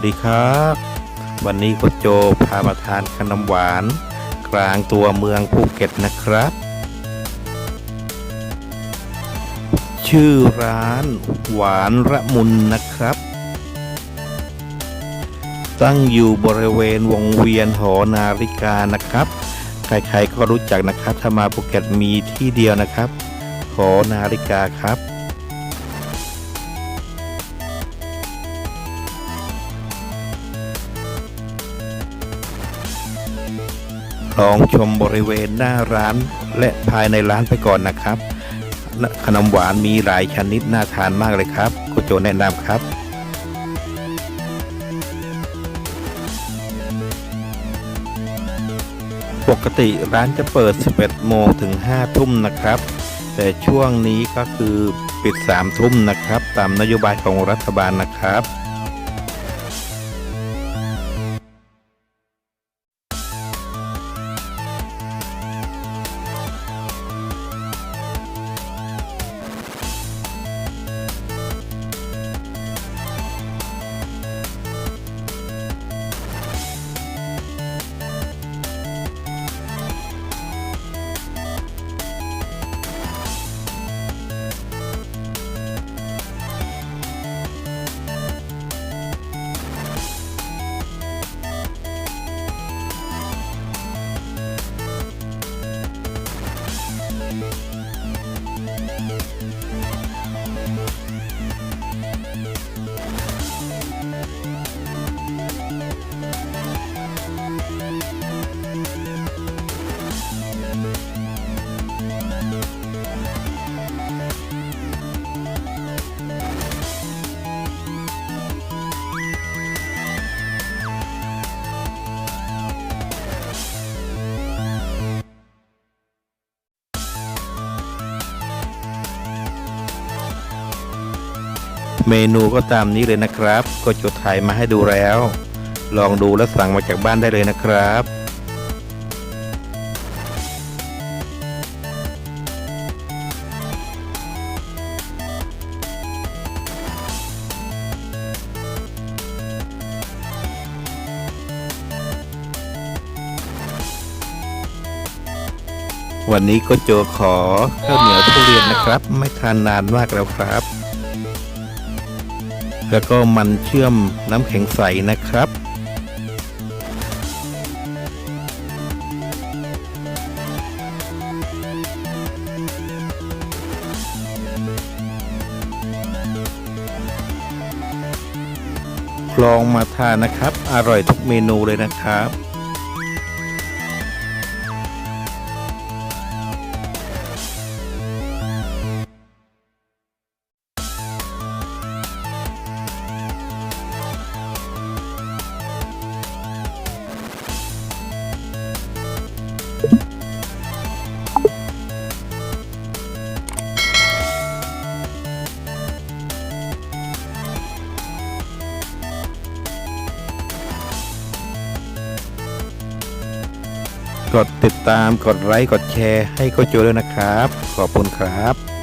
วัสดีครับ วันนี้โคชโจพามาทานขนมหวาน กลางตัวเมืองภูเก็ตนะครับ ชื่อร้านหวานระมุนนะครับ ตั้งอยู่บริเวณวงเวียนหอนาฬิกานะครับ ใครๆก็รู้จักนะครับ ถ้ามาภูเก็ตมีที่เดียวนะครับ หอนาฬิกาครับ ลองชมบริเวณหน้าร้าน และภายในร้านไปก่อนนะครับ ขนมหวานมีหลายชนิดน่าทานมากเลยครับคุณโจแนะนำครับปกติร้านจะเปิด 11 โมงถึง 5 ทุ่มนะครับ แต่ช่วงนี้ก็คือปิด 3 ทุ่มนะครับ ตามนโยบายของรัฐบาลนะครับ เมนูก็ตามนี้เลยนะครับ ก็จดถ่ายมาให้ดูแล้ว ลองดูและสั่งมาจากบ้านได้เลยนะครับวันนี้ก็โจขอข้าวเหนียวทุเรียนนะครับ ไม่ทานนานมากแล้วครับ แล้วก็มันเชื่อมน้ำแข็งใสนะครับ ลองมาทานนะครับ อร่อยทุกเมนูเลยนะครับ กดติดตามกดไลค์กดแชร์ให้โคโจด้วยนะครับ ขอบคุณครับ